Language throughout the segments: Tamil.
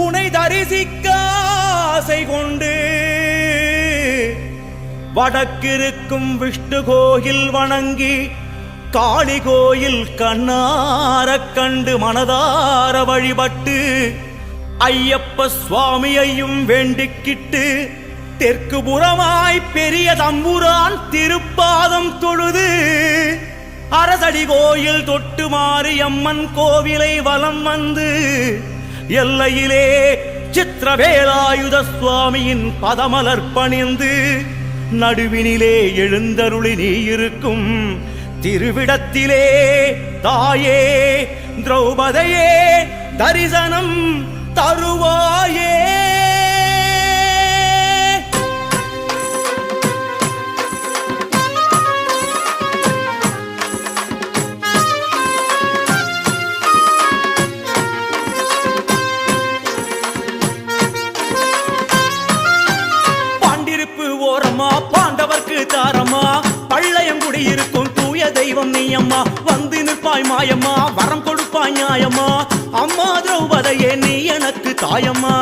உனை தரிசிக்க ஆசை கொண்டு வடக்கிருக்கும் விஷ்ணு கோயில் வணங்கி காளி கோயில் கண்ணார கண்டு மனதார வழிபட்டு ஐயப்ப சுவாமியையும் வேண்டிக்கிட்டு தெற்கு புறமாய் பெரிய தம்புரான் திருப்பாதம் தொழுது அரசடி கோயில் தொட்டு மாரியம்மன் கோவிலை வலம் வந்து எல்லையிலே சித்திரவேலாயுத சுவாமியின் பதமலர் பணிந்து நடுவினிலே எழுந்தருளி நீ இருக்கும் திருவிடத்திலே தாயே திரௌபதையே தரிசனம் தருவாயே. தெய்வம் நீ அம்மா. வந்து நிற்பாய் மாயம்மா. வரம் கொடுப்பாய் நியாயம்மா. அம்மா திரௌபதையே நீ எனக்கு தாயம்மா.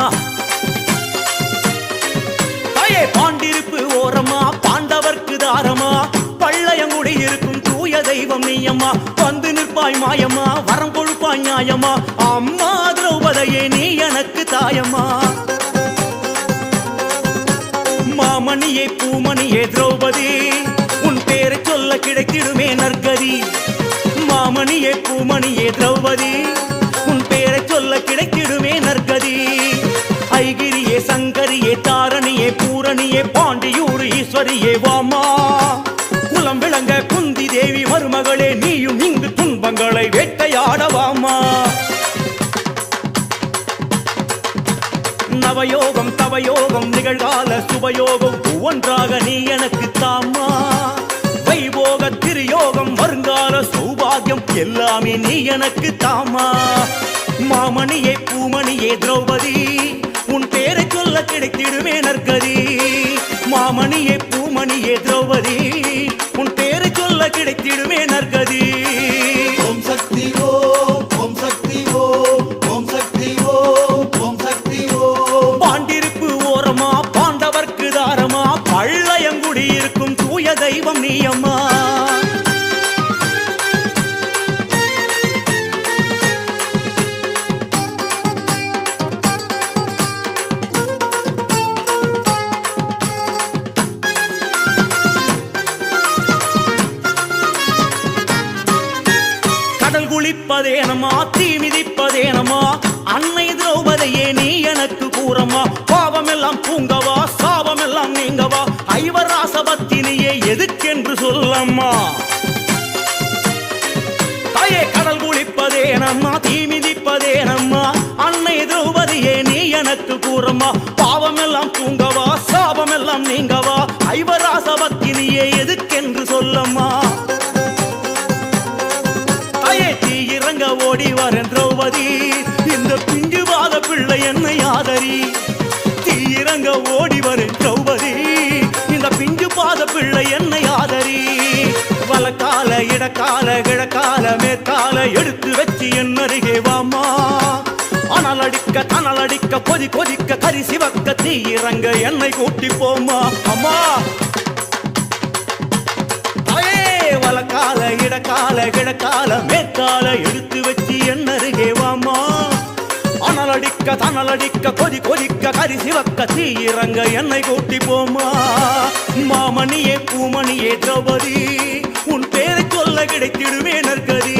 தாயே பாண்டிருப்பு ஓரமா பாண்டவர்க்கு தாரமா பள்ளையங்குடி இருக்கும் தூய தெய்வம் நீ அம்மா. வந்து நிற்பாய் மாயம்மா. வரம் கொடுப்பாய் நியாயம்மா. அம்மா திரௌபதையே நீ எனக்கு தாயம்மா. மாமணியே பூமணியே திரௌபதி மாமணியே பூமணியே திரௌபதி. உன் பேரை சொல்ல கிடைத்திடுமே நற்கதி. ஐகிரியே சங்கரியே தாரணியே பூரணியே பாண்டியூர் ஈஸ்வரியே வாமா. குலம் விளங்க குந்தி தேவி மருமகளே நீயும் இங்கு துன்பங்களை வேட்டையாடவாமா நவயோகம் தவயோகம் நிகழ்கால சுபயோகம் ஒன்றாக நீ எனக்கு தாமா. வைபோக திருயோகம் வருங்கால சௌபாகியம் எல்லாமே நீ எனக்கு தாமா மாமணியே பூமணியே திரௌபதி உன் பேரை சொல்ல கிடைத்திடுமே நற்கதி. மாமணியே பூமணியே திரௌபதி உன் பேரை சொல்ல கிடைத்திடுமே நற்கதி. ஓம் சக்தி ஓம் ஓம் சக்தி ஓம் ஓம் சக்தி ஓம் ஓம் சக்தி ஓம். பாண்டிருப்பு ஓரமா பாண்டவர்க்கு தாரமா பள்ளையங்குடி இருக்கும் தூய தெய்வம் நீ அம்மா. மிதிப்பதேனமா தீ மிதிப்பதேனமா அன்னை திரௌபதியே நீ எனக்கு கூறமா பாவமெல்லாம் பூங்கவா சாபமெல்லாம் நீங்கவா. ஐவராசபத்தினியே எதுக்கென்று சொல்லம்மா? தாயே கடல் குளிப்பதேனம்மா தீ மிதிப்பதேனம்மா அன்னை திரௌபதியே நீ எனக்கு கூறம்மா. பாவமெல்லாம் பூங்கவா சாபமெல்லாம் நீங்கவா. ஐவராசபத்தினியே எதுக்கென்று சொல்லம்மா? ஓடி வரேன் திரௌபதி. இந்த பிஞ்சு வாத பிள்ளை என்னை ஆதரி. தீ ஓடி வரேன் திரௌபதி. இந்த பிஞ்சு பாத பிள்ளை என்னை ஆதரி. வலக்கால இடக்கால கிழக்கால மேற்கால எடுத்து வச்சு என் அருகே வாமா அனல் அடிக்க தனல் அடிக்க கொதி கொதிக்க கரி சிவக்க தீயிறங்க என்னை கூட்டி போமா அம்மா வலக்கால இடக்கால கிழக்கால மேற்கால எடுத்து வச்சு என் அருகே வாமா அனல் அடிக்க தனல் அடிக்க கொதி கொதிக்க கரி சிவக்க தீ இறங்க என்னை கூட்டி போமா மாமணியே பூமணியே திரௌபதி உன் பேரை சொல்ல கிடைத்திடுமே நற்கதி.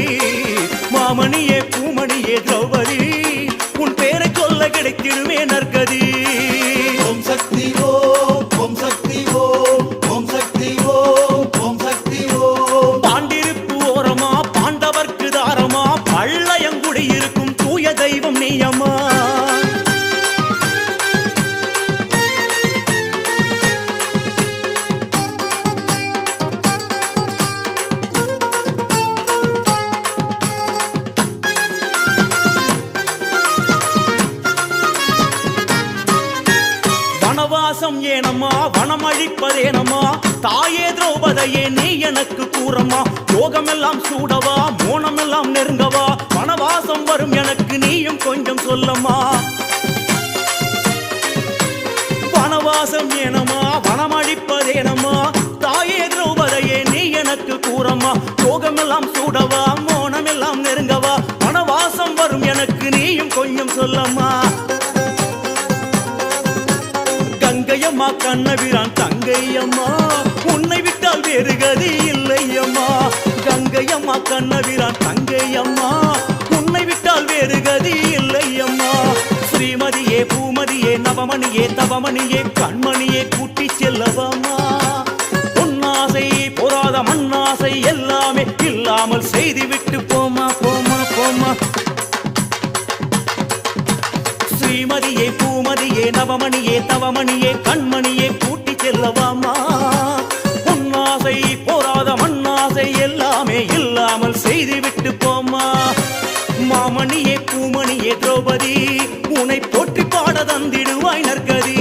மாமணியே பூமணியே திரௌபதி. வேணமா வனமழிப்பதேனமா தாயே திரௌபதையே நீ எனக்கு கூறம்மா. யோகமெல்லாம் சூடவா? மோனமெல்லாம் நெருங்கவா? வனவாசம் வரும் எனக்கு நீயும் கொஞ்சம் சொல்லம்மா. வனவாசம் ஏனமா வனமழிப்பதேனமா தாயே திரௌபதையே நீ எனக்கு கூறமா யோகமெல்லாம் சூடவா? மோனமெல்லாம் நெருங்கவா? வனவாசம் வரும் எனக்கு நீயும் கொஞ்சம் சொல்லம்மா. அம்மா கண்ணபிரான் தங்கையம்மா. உன்னை விட்டால் வேறு கதி இல்லையம்மா. கங்கையம்மா கண்ணபிரான் தங்கையம்மா. உன்னை விட்டால் வேறு கதி இல்லையம்மா. ஸ்ரீமதியே பூமதியே நவமணியே தவமணியே கண்மணியே கூட்டி செல்லவம்மா. பொன்னாசை பொறாத மண்ணாசை எல்லாமே இல்லாமல் செய்துவிட்டு போமா போமா போமா ஸ்ரீமதியே பூமதியே நவமணியே தவமணியே கண்மணியே கூட்டி செல்லவாமா? பொன்னாசை போராத மண்ணாசை எல்லாமே இல்லாமல் செய்துவிட்டு போமா? மாமணியே பூமணியே திரௌபதி உனை போற்றி பாட தந்திடுவாய் நற்கதி.